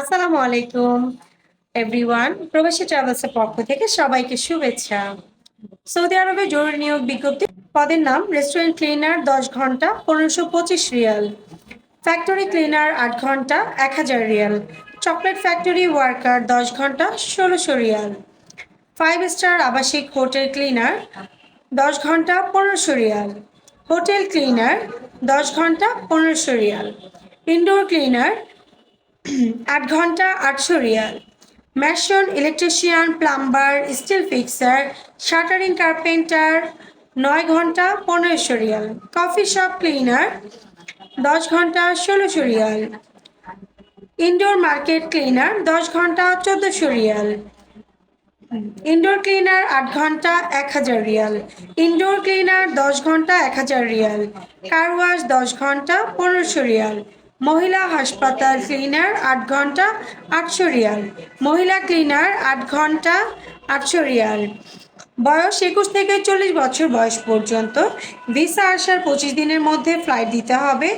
আসসালামু আলাইকুম এভরিওয়ান প্রবাসী ট্রাভেলসের পক্ষ থেকে সবাইকে শুভেচ্ছা। সৌদি আরবে জরুরি নিয়োগ বিজ্ঞপ্তি, পদের নাম রেস্টুরেন্ট ক্লিনার দশ ঘণ্টা, পনেরোশো পঁচিশ রিয়াল। ফ্যাক্টরি ক্লিনার আট ঘণ্টা, এক হাজার রিয়াল। চকলেট ফ্যাক্টরি ওয়ার্কার দশ ঘণ্টা, ষোলোশো রিয়াল। ফাইভ স্টার আবাসিক হোটেল ক্লিনার দশ ঘণ্টা, পনেরোশো রিয়াল। হোটেল ক্লিনার দশ ঘণ্টা, পনেরোশো রিয়াল। ইনডোর ক্লিনার আট ঘণ্টা আটশো riyal. Mason electrician plumber steel fixer shuttering carpenter নয় ঘণ্টা পনেরোশো রিয়াল। কফি শপ ক্লিনার দশ ঘণ্টা ষোলোশো রিয়াল। ইনডোর মার্কেট ক্লিনার দশ ঘণ্টা চোদ্দোশো রিয়াল। ইনডোর ক্লিনার আট ঘণ্টা এক হাজার রিয়াল। ইনডোর ক্লিনার দশ ঘণ্টা এক হাজার রিয়াল। কার ওয়াশ দশ ঘণ্টা পনেরোশো রিয়াল। মহিলা হাসপাতাল ক্লিনার আট ঘণ্টা, আটশো রিয়াল। মহিলা ক্লিনার আট ঘণ্টা, আটশো রিয়াল। বয়স একুশ থেকে চল্লিশ বছর বয়স পর্যন্ত। ভিসা আসার পঁচিশ দিনের মধ্যে ফ্লাইট দিতে হবে।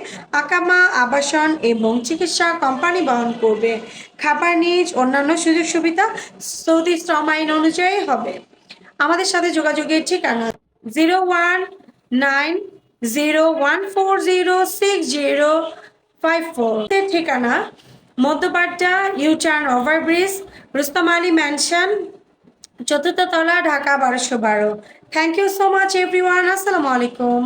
আকামা, আবাসন এবং চিকিৎসা কোম্পানি বহন করবে। খাবার নিজ, অন্যান্য সুযোগ সুবিধা সৌদি শ্রম আইন অনুযায়ী হবে। আমাদের সাথে যোগাযোগের ঠিকানা zero one nine zero one four zero six zero five four ঠিকানা Madhyapadda U turn overbridge Rustam Ali mansion চতুর্থ তলা, ঢাকা বারোশো বারো। Thank you so much everyone আসসালামু আলাইকুম।